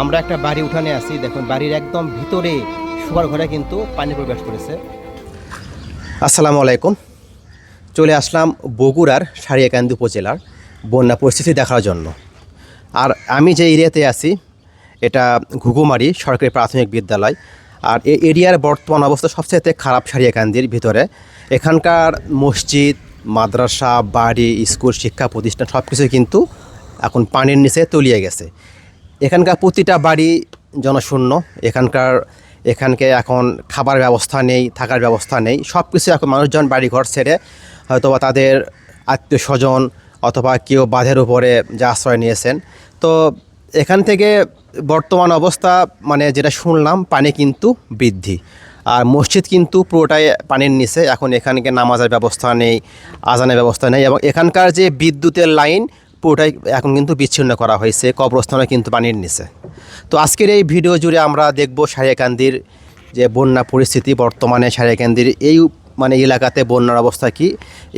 আমরা একটা বাড়ি উঠানে আছি, দেখুন, বাড়ির একদম ভিতরে শোয়ার ঘরে কিন্তু পানি প্রবেশ করেছে। আসসালামু আলাইকুম। চলে আসলাম বগুড়ার সারিয়াকান্দি উপজেলার বন্যা পরিস্থিতি দেখার জন্য। আর আমি যে এরিয়াতে আছি, এটা ঘুঘুমারি সরকারি প্রাথমিক বিদ্যালয় আর এই এরিয়ার বর্তমান অবস্থা সবচেয়ে খারাপ সারিয়াকান্দির ভিতরে। এখানকার মসজিদ, মাদ্রাসা, বাড়ি, স্কুল, শিক্ষা প্রতিষ্ঠান সব কিছুই কিন্তু এখন পানির নিচে তলিয়ে গেছে। এখানকার প্রতিটা বাড়ি জনশূন্য, এখানকার, এখানকে এখন খাবার ব্যবস্থা নেই, থাকার ব্যবস্থা নেই সব কিছু এখন মানুষজন বাড়িঘর ছেড়ে হয়তো বা তাদের আত্মীয় স্বজন অথবা কেউ বাঁধের উপরে যে আশ্রয় নিয়েছেন। তো এখান থেকে বর্তমান অবস্থা মানে যেটা শুনলাম, পানি কিন্তু বৃদ্ধি। আর মসজিদ কিন্তু পুরোটাই পানির নিচে, এখন এখানকে নামাজের ব্যবস্থা নেই, আজানের ব্যবস্থা নেই, এবং এখানকার যে বিদ্যুতের লাইন, পুরোটাই এখন কিন্তু বিচ্ছিন্ন করা হয়েছে কবরস্থানে কিন্তু পানির নিচে। তো আজকের এই ভিডিও জুড়ে আমরা দেখব সারিয়াকান্দির যে বন্যা পরিস্থিতি, বর্তমানে সারিয়াকান্দির এই মানে এলাকাতে বন্যার অবস্থা কি,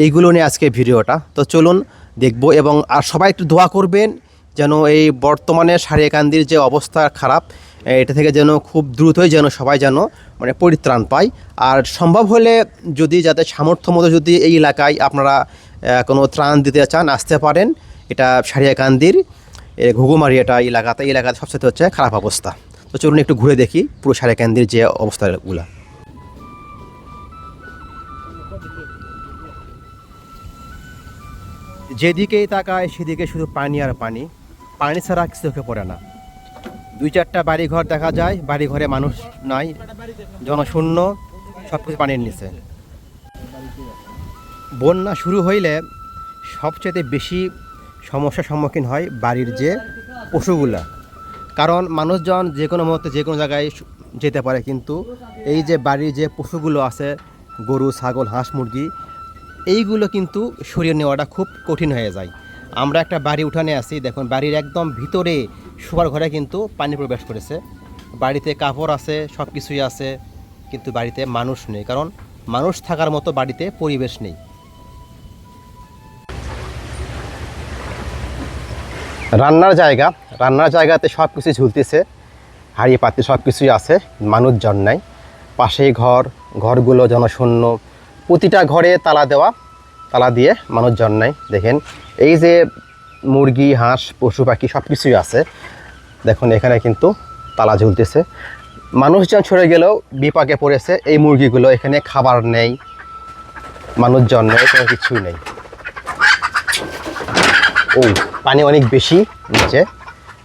এইগুলো নিয়ে আজকে ভিডিওটা। তো চলুন দেখব, এবং আর সবাই একটু দোয়া করবেন যেন এই বর্তমানে সারিয়াকান্দির যে অবস্থা খারাপ এটা থেকে যেন খুব দ্রুতই যেন সবাই যেন মানে পরিত্রাণ পায়। আর সম্ভব হলে যদি যাতে সামর্থ্য মতো যদি এই এলাকায় আপনারা কোনো ত্রাণ দিতে চান আসতে পারেন। এটা সারিয়াকান্দির এ, ঘুঘুমারি এটা এলাকাতে এই এলাকাতে সবচেয়ে হচ্ছে খারাপ অবস্থা। তো চলুন একটু ঘুরে দেখি পুরো সারিয়াকান্দির যে অবস্থাগুলো। যেদিকেই তাকায় সেদিকে শুধু পানি আর পানি। পানি ছাড়া কিছু চোখে পড়ে না। দুই চারটা বাড়িঘর দেখা যায়, বাড়িঘরে মানুষ নাই, জনশূন্য সব কিছু পানির নিচে। বন্যা শুরু হইলে সবচেয়ে বেশি সমস্যার সম্মুখীন হয় বাড়ির যে পশুগুলা। কারণ মানুষজন যে কোনো মুহূর্তে যে কোনো জায়গায় যেতে পারে, কিন্তু এই যে বাড়ির যে পশুগুলো আছে, গরু, ছাগল, হাঁস, মুরগি, এইগুলো কিন্তু সরিয়ে নেওয়াটা খুব কঠিন হয়ে যায়। আমরা একটা বাড়ি উঠানে আছি, দেখুন বাড়ির একদম ভিতরে শোয়ার ঘরে কিন্তু পানি প্রবেশ করেছে। বাড়িতে কাপড় আছে সব কিছুই আছে, কিন্তু বাড়িতে মানুষ নেই, কারণ মানুষ থাকার মতো বাড়িতে পরিবেশ নেই। রান্নার জায়গা, রান্নার জায়গাতে সব কিছু ঝুলতেছে, হাড়ি পাতি সব কিছুই আছে, মানুষজন নাই। পাশেই ঘর, ঘরগুলো জনশূন্য প্রতিটা ঘরে তালা দেওয়া তালা দিয়ে মানুষজন নাই দেখেন, এই যে মুরগি, হাঁস, পশু, পাখি সব কিছুই আছে। দেখুন, এখানে কিন্তু তালা ঝুলতেছে। মানুষজন সরে গেলেও বিপাকে পড়েছে এই মুরগিগুলো। এখানে খাবার নেই মানুষজন নেই কোনো কিছুই নেই। ও, পানি অনেক বেশি নিচে।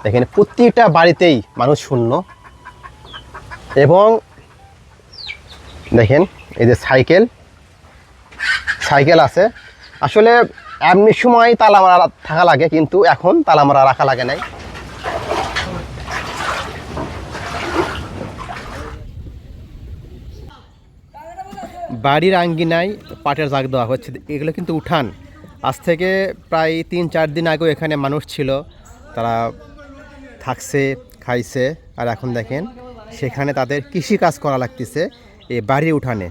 দেখেন প্রত্যেকটা বাড়িতেই মানুষ শূন্য। এবং দেখেন, এই যে সাইকেল সাইকেল আছে। আসলে এমনি সময় তালা মারা থাকা লাগে, কিন্তু এখন তালা মারা রাখা লাগে নাই। বাড়ির আঙ্গিনায় পাটের জাগ দেওয়া হচ্ছে। এগুলো কিন্তু উঠান। আজ থেকে প্রায় তিন, চার দিন আগেও এখানে মানুষ ছিল। তারা থাকছে, খাইছে। আর এখন দেখেন, সেখানে তাদের কৃষি কাজ করা লাগতেছে এই বাড়ির উঠানে।